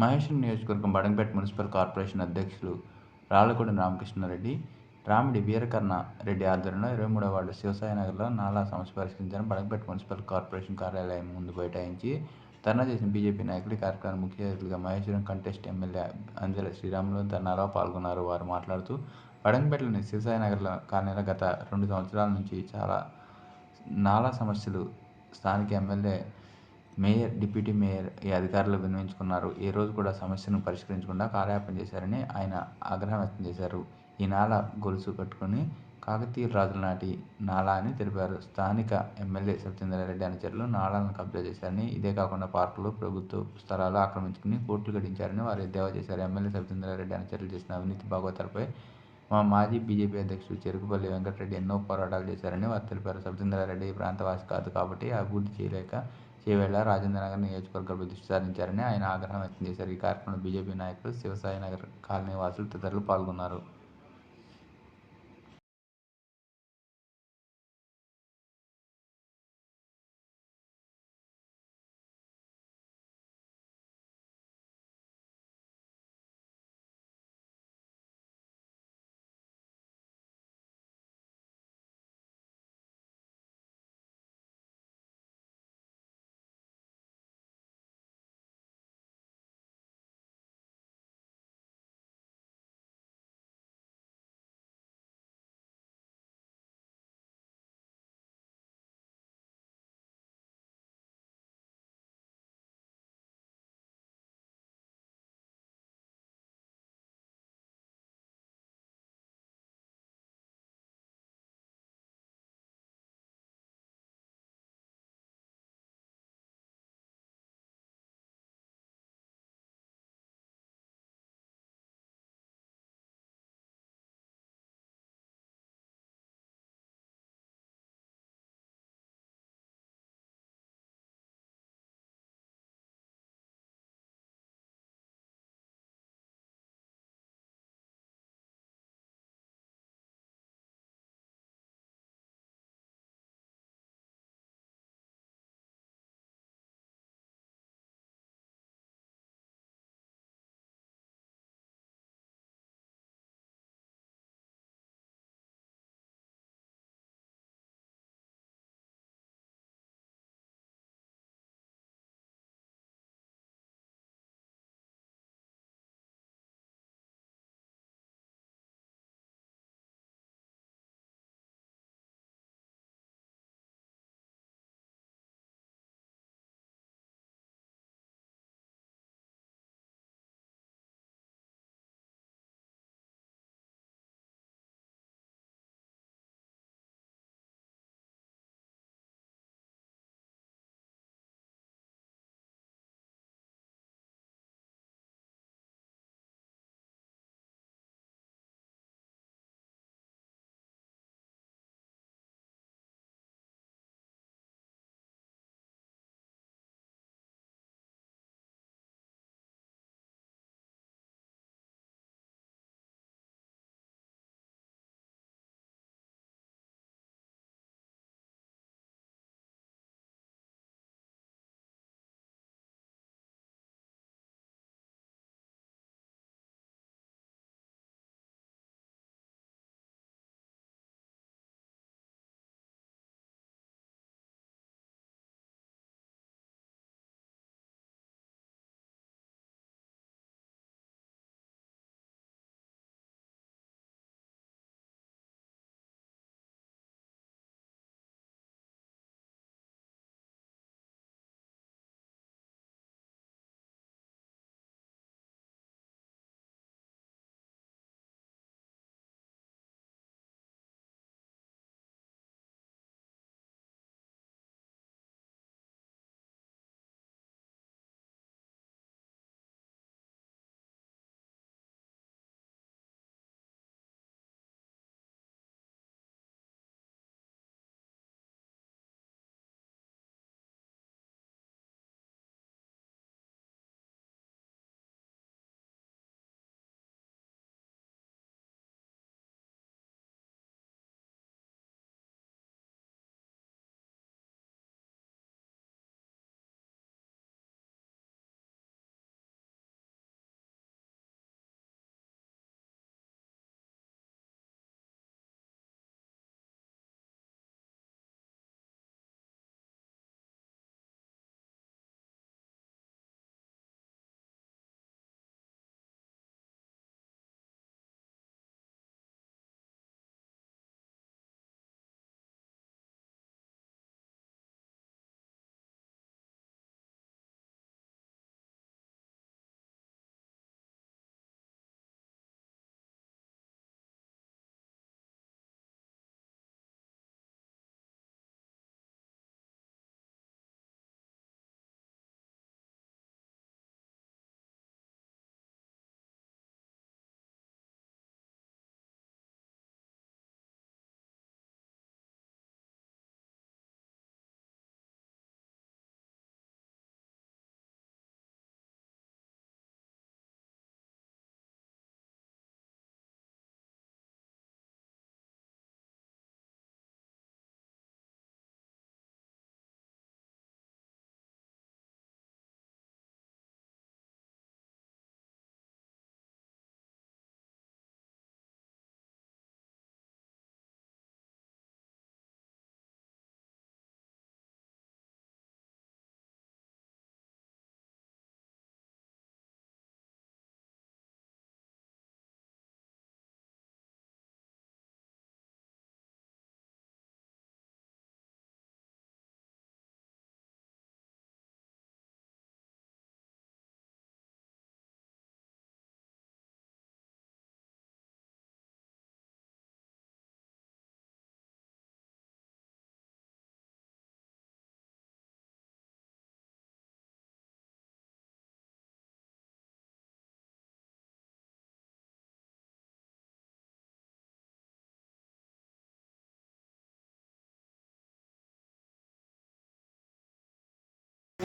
మహేశ్వరం నియోజకవర్గం Badangpet municipal corporation అధ్యక్షులు రాళ్ళగూడెం రామకృష్ణారెడ్డి రామిడి వీరకర్ణ రెడ్డి ఆధ్వర్యంలో ఇరవై మూడవ వార్డు శివసాయి నగర్లో నాలా సమస్య పరిష్కరించాలని బడంగపేట మున్సిపల్ కార్పొరేషన్ కార్యాలయం ముందు బైఠాయించి ధర్నా చేసిన బీజేపీ నాయకులు కార్యక్రమం ముఖ్య అతిథులుగా మహేశ్వరం కంటెస్ట్ ఎమ్మెల్యే అంజల శ్రీరాములు ధర్నాలో పాల్గొన్నారు. వారు మాట్లాడుతూ బడంగపేటలోని శివసాయినగర్లో కాలనీలో గత రెండు సంవత్సరాల నుంచి చాలా నాలా సమస్యలు స్థానిక ఎమ్మెల్యే మేయర్ డిప్యూటీ మేయర్ ఈ అధికారులు విన్నవించుకున్నారు. ఏ రోజు కూడా సమస్యను పరిష్కరించకుండా కాలయాపన చేశారని ఆయన ఆగ్రహం వ్యక్తం చేశారు. ఈ నాళ గొలుసు కట్టుకుని కాకతీయ రాజుల నాటి నాళ అని తెలిపారు. స్థానిక ఎమ్మెల్యే సత్యేంద్రారెడ్డి అనుచరులు నాళాలను కబ్జా చేశారని ఇదే కాకుండా పార్కులు ప్రభుత్వ స్థలాలు ఆక్రమించుకుని కోర్టులు గడించారని వారు ఎద్దేవా చేశారు. ఎమ్మెల్యే సత్యేంద్రారెడ్డి అనుచరులు చేసిన అవినీతి భాగవతాలపై మా మాజీ బీజేపీ అధ్యక్షుడు చెరుకుపల్లి వెంకటరెడ్డి ఎన్నో పోరాటాలు చేశారని వారు తెలిపారు. సత్యేంద్రారెడ్డి ఈ ప్రాంతవాసి కాదు కాబట్టి అభివృద్ధి చేయలేక చేవేళ్ళ రాజేంద్రనగర్ నియోజకవర్గాలపై దృష్టి సారించారని ఆయన ఆగ్రహం వ్యక్తం చేశారు. ఈ కార్యక్రమంలో బీజేపీ నాయకులు శివసాయి నగర్ కాలనీ వాసులు తదితరులు పాల్గొన్నారు.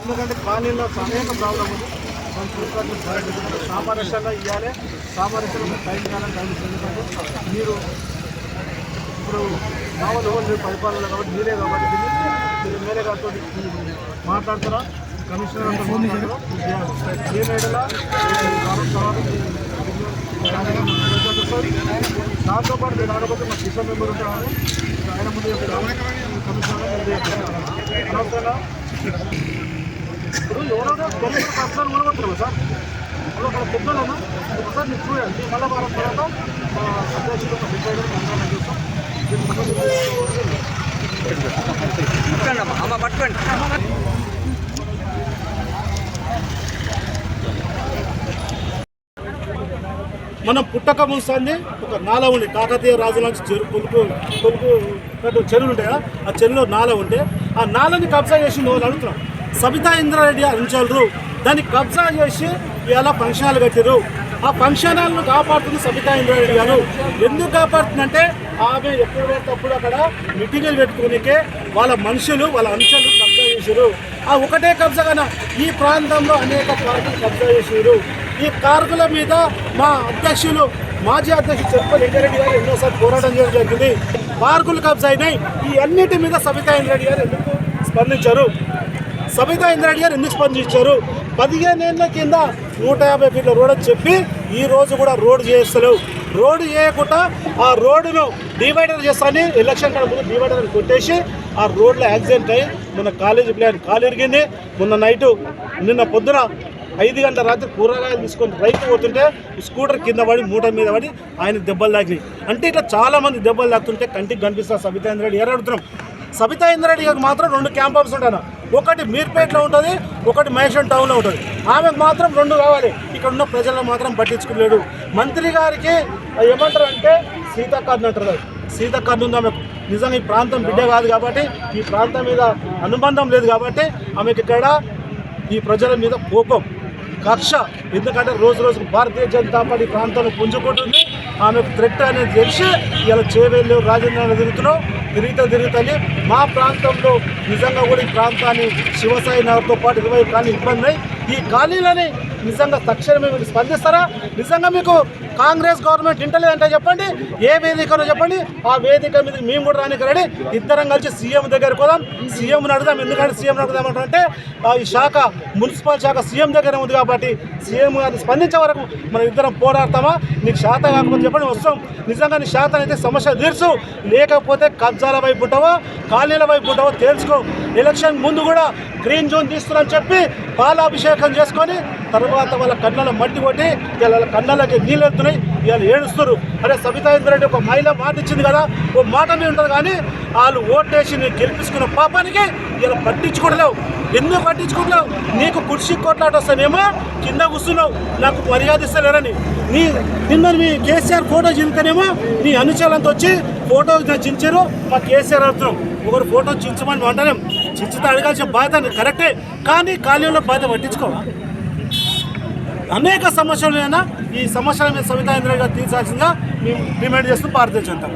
ఎందుకంటే కాలనీలో అనేక ప్రాబ్లం ఉంది మనం చూసుకోవాల్సిన సామరస్యంగా ఇవ్వాలి సామరస్యంగా టైం చేయాలని. ఎందుకంటే మీరు ఇప్పుడు మామూలు మీరు పరిపాలన కాబట్టి మీరే కాబట్టి మీరు ఎమ్మెల్యే గారితో మాట్లాడతారా కమిషనర్ దాంతో పాటు మీరు ఆడబోతే మా కిషన్ మెంబర్ ఉంటారు ఆయన ముందు. కమిషనర్ ముందు. అనవసరంగా ఇప్పుడు ఎవరో సార్ ఇప్పుడు అక్కడ ఒకసారి మీరు చూడండి తర్వాత అధ్యక్షుడు అమ్మ పట్టుకోండి మనం పుట్టక ముందు ఒక నాల ఉండే కాకతీయ రాజుల నుంచి చెరు కొలుపు కొలుపు చెరువులు ఉంటాయా ఆ చెరువులో నాల ఉంటే ఆ నాలని కబ్జా చేసి వాళ్ళు అడుగుతున్నాం సబితా ఇంద్రారెడ్డి అంచలరు దాన్ని కబ్జా చేసి ఇలా ఫంక్షన్ హాల్ కట్టారు ఆ ఫంక్షన్ హాల్ను కాపాడుతుంది సబితా ఇంద్రారెడ్డి గారు. ఎందుకు కాపాడుతుందంటే ఆమె ఎప్పుడు పడితే అక్కడ మిటింగులు పెట్టుకునికే వాళ్ళ మనుషులు వాళ్ళ అంశాలు కబ్జా చేశారు ఆ ఒకటే కబ్జా కన్నా ఈ ప్రాంతంలో అనేక పార్కులు కబ్జా చేశారు ఈ కార్గుల మీద మా అధ్యక్షులు మాజీ అధ్యక్షులు చెరుపల్లి వెంకరెడ్డి గారు ఎన్నోసార్లు పోరాటం చేయడం జరిగింది. పార్కులు కబ్జా అయినాయి. ఈ అన్నిటి మీద సబితా ఇంద్రెడ్డి గారు ఎందుకు స్పందించారు? సబితా ఇంద్రెడ్డి గారు ఎందుకు స్పందించారు? పదిహేను కింద నూట యాభై ఫీట్ల రోడ్ అని చెప్పి ఈ రోజు కూడా రోడ్డు చేస్తలేవు రోడ్డు చేయకుండా ఆ రోడ్డును డివైడర్ చేస్తాని ఎలక్షన్ కాడ ముందు డివైడర్ కొట్టేసి ఆ రోడ్లో యాక్సిడెంట్ అయ్యి మొన్న కాలేజీ ప్లాన్ కాలు ఇరిగింది. మొన్న నైటు నిన్న పొద్దున ఐదు గంటల రాత్రి కూరగాయలు తీసుకొని రైతు పోతుంటే స్కూటర్ కింద పడి మూట మీద పడి ఆయన దెబ్బలు తాకినాయి. అంటే ఇట్లా చాలామంది దెబ్బలు తాకుతుంటే కంటికి కనిపిస్తారు సబితా రెడ్డి గారు అడుగుతున్నాం. సబితా ఇంద్రెడ్డి గారికి మాత్రం రెండు క్యాంప్ ఆఫీస్ ఉంటాను ఒకటి మీర్పేటలో ఉంటుంది ఒకటి మహేశ్వరం టౌన్లో ఉంటుంది. ఆమెకు మాత్రం రెండు కావాలి. ఇక్కడ ఉన్న ప్రజలను మాత్రం పట్టించుకోలేడు మంత్రి గారికి ఏమంటారు అంటే సీతాకార్డు అంటారు. కదా ఉంది ఆమెకు. నిజంగా ఈ ప్రాంతం బిడ్డ కాదు కాబట్టి ఈ ప్రాంతం మీద అనుబంధం లేదు కాబట్టి ఆమెకి ఇక్కడ ఈ ప్రజల మీద కోపం కక్ష. ఎందుకంటే రోజు రోజుకు భారతీయ జనతా పార్టీ ప్రాంతాన్ని పుంజుకుంటుంది. ఆమెకు థ్రెట్ అనేది తెలిసి ఇలా చేవేళ్ళు రాజేంద్ర తిరుగుతున్నాం తిరుగుతా మా ప్రాంతంలో నిజంగా కూడా ఈ ప్రాంతాన్ని శివసాయి నగర్తో పాటు ఇరవై కాలనీ ఇబ్బంది ఈ ఖాళీలని నిజంగా తక్షణమే మీరు స్పందిస్తారా? నిజంగా మీకు కాంగ్రెస్ గవర్నమెంట్ ఇంటలేదంటే చెప్పండి ఏ వేదికలో చెప్పండి ఆ వేదిక మీద మేము కూడా రానికి రెడీ. ఇద్దరం కలిసి సీఎం దగ్గరికి పోదాం. సీఎంను అడుగుదాం. ఎందుకంటే సీఎం అడుగుదాం అంటే ఆ ఈ శాఖ మున్సిపల్ శాఖ సీఎం దగ్గర ఉంది కాబట్టి సీఎం గారిని స్పందించే వరకు మనం ఇద్దరం పోరాడతామా? నీకు శాత కాకపోతే చెప్పండి వస్తాం. నిజంగా నీ శాతం అయితే సమస్య తీర్చు. లేకపోతే కబ్జాల వైపు ఉంటావో? కాలనీల వైపు ఉంటావో? తెలుసుకో. ఎలక్షన్ ముందు కూడా గ్రీన్ జోన్ తీస్తున్నారని చెప్పి పాలాభిషేకం చేసుకొని తర్వాత వాళ్ళ కన్నుల మట్టి కొట్టి వాళ్ళ కన్నులకి నీళ్ళు వెళ్తున్నాయి ఇవాళ ఏడుస్తారు అరే సబితా ఇంద్రెడ్డి ఒక మహిళ మాట ఇచ్చింది కదా ఓ మాట మీద ఉంటుంది కానీ వాళ్ళు ఓటేసి నేను గెలిపించుకున్న పాపానికి ఇలా పట్టించుకోవట్లేవు. ఎందుకు పట్టించుకోవట్లేవు? నీకు కుర్చీ కొట్లాట వస్తానేమో కింద కూర్చున్నావు నాకు మర్యాద ఇస్తలేరని. నీ నిన్న మీ కేసీఆర్ ఫోటో చింతనేమో నీ అనుచరులంతా వచ్చి ఫోటో చించారు మా కేసీఆర్ అడుగుతున్నాం ఒకరు ఫోటో చించమని అంటలేం చించితే అడగాల్సిన బాధ్యత కరెక్టే. కానీ ఖాళీలో బాధ్యత పట్టించుకోవా? అనేక సమస్యలు ఈ సమస్యల మీద సవితా ఇంద్ర గారు తీర్చాల్సిందిగా మేము డిమాండ్ చేస్తూ భారతీయ జనతా